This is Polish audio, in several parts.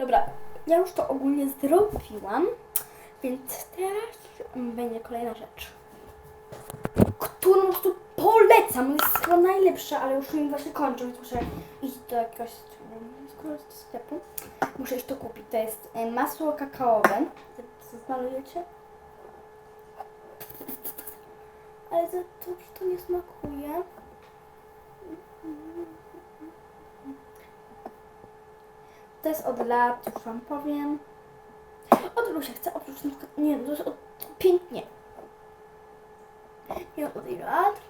Dobra, ja już to ogólnie zrobiłam, więc teraz będzie kolejna rzecz, którą po prostu polecam. Jest chyba najlepsza, ale już mi właśnie kończę, więc muszę iść do jakiegoś sklepu. Muszę iść to kupić. To jest e, masło kakaowe. Zmalujecie? Ale za to to nie smakuje. To jest od lat, już wam powiem. Od Lusia chcę oprócz na przykład, nie, to jest od pięć, nie. Nie od ilu lat.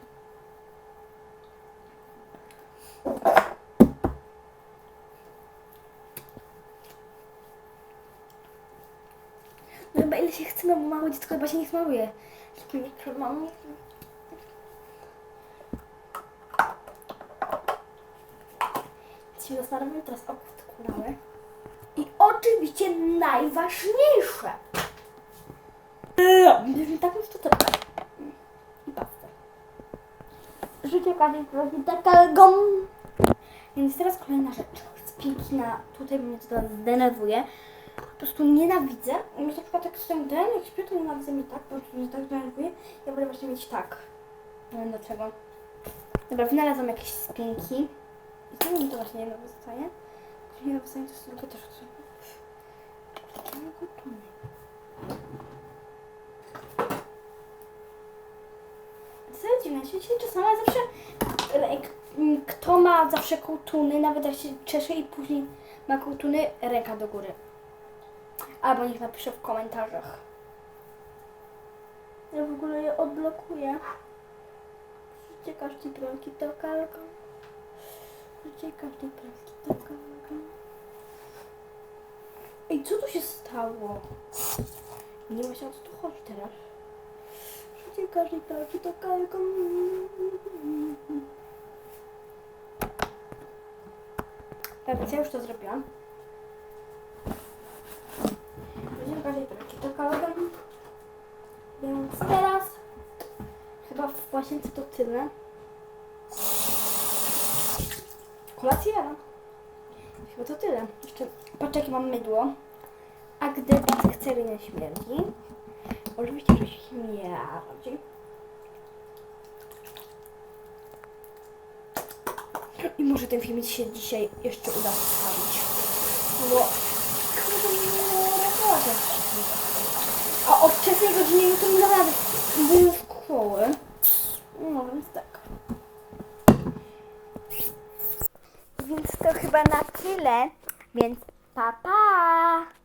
No chyba ile się chce, no bo małe dziecko chyba się nie smaruje. Takie mikro, mam się zasmarowałem teraz odkulały. I oczywiście najważniejsze. Bierzemy taką szczoteczkę. I pastę. Życie każdej prosi taką. Więc teraz kolejna rzecz. Spinki na tutaj mnie to teraz denerwuje. Po prostu nienawidzę. Już na przykład jak jestem ten, jak śpię, to nienawidzę mi tak, po prostu mnie tak denerwuje. Ja wolę właśnie mieć tak. Nie wiem dlaczego. Dobra, wynalazłam jakieś spinki. I co mi to właśnie nie zostaje? Nie zostaje to tylko też chcę. Co dziwne, świecie czasami ale zawsze kto ma zawsze kołtuny, nawet jak się czesze i później ma kołtuny, ręka do góry. Albo niech napisze w komentarzach. Ja w ogóle je odblokuję. Życie każdej pralki to kalka. Życie każdej pralki to kalka. Ej, co tu się stało? Nie wiem, o co tu chodzi teraz. Życie każdej pralki to kalka. Tak, więc ja już to zrobiłam. Życie każdej pralki to kalka. Więc teraz chyba w łazience to tyle. Kolację jadam. Chyba to tyle. Jeszcze patrz jakie mam mydło. A gdy chce nie śmierdzi. Oczywiście, że śmierdzi. I może ten film się dzisiaj jeszcze uda wstawić. Bo kurde, nie godzinie jutro nie naprawdę były szkoły. więc to chyba na tyle. Więc pa pa!